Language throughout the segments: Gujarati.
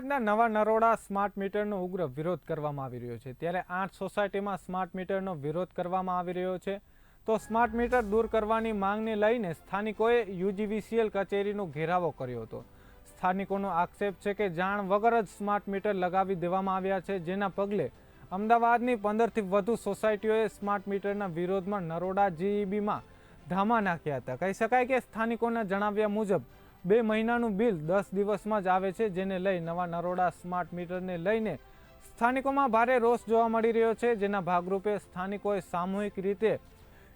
અમદાવાદના નવા નરોડા સ્માર્ટ મીટરનો ઉગ્ર વિરોધ કરવામાં આવી રહ્યો છે. ત્યારે આઠ સોસાયટીમાં સ્માર્ટ મીટરનો વિરોધ કરવામાં આવી રહ્યો છે. તો સ્માર્ટ મીટર દૂર કરવાની માંગને લઈને સ્થાનિકોએ યુજીવીસીએલ કચેરીનો ઘેરાવો કર્યો હતો. સ્થાનિકોનો આક્ષેપ છે કે જાણ વગર જ સ્માર્ટ મીટર લગાવી દેવામાં આવ્યા છે. જેના પગલે અમદાવાદની પંદરથી વધુ સોસાયટીઓએ સ્માર્ટ મીટરના વિરોધમાં નરોડા જીઈબીમાં ધામા નાખ્યા હતા. કહી શકાય કે સ્થાનિકોના જણાવ્યા મુજબ બે મહિનાનું બિલ દસ દિવસમાં જ આવે છે, જેને લઈ નવા નરોડા સ્માર્ટ મીટરને લઈને સ્થાનિકોમાં ભારે રોષ જોવા મળી રહ્યો છે, જેના ભાગરૂપે સ્થાનિકોએ સામૂહિક રીતે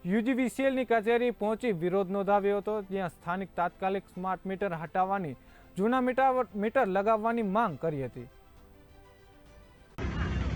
યુજીવીસીએલની કચેરી પહોંચી વિરોધ નોંધાવ્યો હતો, જ્યાં સ્થાનિક તાત્કાલિક સ્માર્ટ મીટર હટાવવાની જૂના મીટર મીટર લગાવવાની માંગ કરી હતી.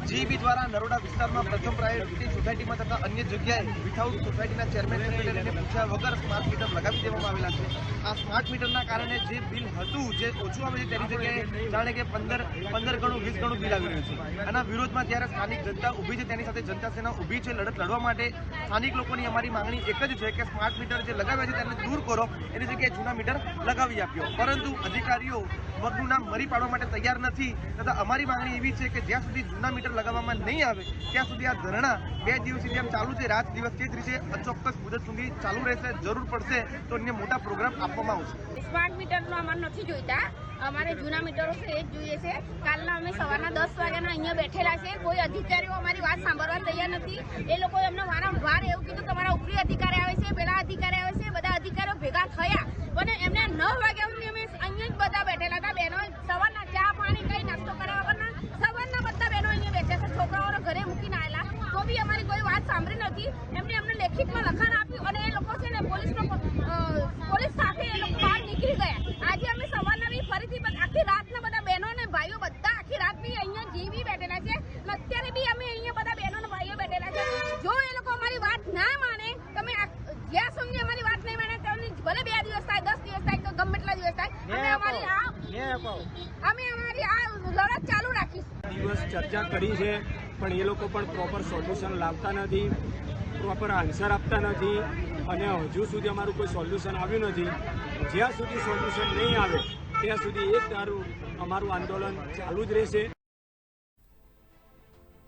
જીબી દ્વારા નરોડા વિસ્તારમાં પ્રથમ પ્રાયોરિટી સોસાયટીમાં તથા અન્ય જગ્યાએ વિથાઉટ સોસાયટીના ચેરમેન સેક્રેટરીને પૂછ્યા વગર સ્માર્ટ મીટર લગાવી દેવામાં આવેલા છે. આ સ્માર્ટ મીટરના કારણે જે બિલ હતું, જે ઓછું આવે છે, તેની જગ્યાએ જાણે કે પંદર પંદર ગણું, વીસ ગણું બિલ આવી રહ્યું છે. આના વિરોધમાં જ્યારે સ્થાનિક જનતા ઊભી છે, તેની સાથે જનતા સેના ઊભી છે, લડત લડવા માટે સ્થાનિક લોકોની અમારી માંગણી એક જ છે કે સ્માર્ટ મીટર જે લગાવ્યા છે, તેને દૂર કરો. એની જગ્યાએ જૂના મીટર લગાવી આપ્યો પરંતુ અધિકારીઓ મગનું નામ મરી પાડવા માટે તૈયાર નથી. તથા અમારી માંગણી એવી છે કે જ્યાં સુધી જૂના મીટર લગાવવામાં નહીં આવે, ત્યાં સુધી આ ધરણા બે દિવસથી જેમ ચાલુ છે, રાત દિવસ તે જ રીતે અચોક્કસ મુદત સુધી ચાલુ રહેશે, જરૂર પડશે, તો અન્ય મોટા પ્રોગ્રામ આપવામાં આવશે. સ્માર્ટ મીટરનો અમારે નથી જોઈતા. અમારે જૂના મીટરો છે, એ જ જોઈએ છે. કાલના અમે સવારના દસ વાગ્યાના અહીંયા બેઠેલા છે. કોઈ અધિકારીઓ અમારી વાત સાંભળવા તૈયાર નથી. એ લોકો અમને વારંવાર એવું કીધું તમારા ઉપરી અધિકારી આવે છે પેલા અધિકારી આવે છે બધા અધિકારીઓ ભેગા થયા અને એમને નવ વાગ્યા સુધી અમે અહીંયા જ બધા બેઠેલા હતા બહેનો સવારના ચા પાણી કઈ નાસ્તો કર્યા વગરના સવારના બધા બહેનો અહીંયા બેઠા છે છોકરાઓને ઘરે મૂકીને આવેલા તો બી વાત સાંભળી નથી. એમને અમને લેખિતમાં લખાણ આપ્યું અને એ લોકો છે ને પોલીસનો પોલીસ સાથે એ લોકો બહાર નીકળી ગયા. આજે અમે સવારના બી ફરીથી આખી રાતના બધા બહેનો અને ભાઈઓ બધા આખી રાત બી અહીંયા જીવી બેઠેલા છે. અત્યારે બી અમે અહીંયા બધા બહેનો અને ભાઈઓ બેઠેલા છે. જો એ લોકો અમારી વાત ના માને તમે જ્યાં સુધી અમારી વાત નહીં માને ત્યાં ભલે બે દિવસ થાય દસ દિવસ થાય તો ગમે એટલા દિવસ થાય અમે અમારી આ અમે અમારી આ લડત ચાલુ રાખીશું. દિવસ ચર્ચા કરી છે. પણ એ લોકો પણ પ્રોપર સોલ્યુશન લાવતા નથી પ્રોપર આન્સર આપતા નથી અને હજુ સુધી અમારું કોઈ સોલ્યુશન આવ્યું નથી. જ્યાં સુધી સોલ્યુશન નહીં આવે, ત્યાં સુધી એક ધારું અમારું આંદોલન ચાલુ જ રહેશે.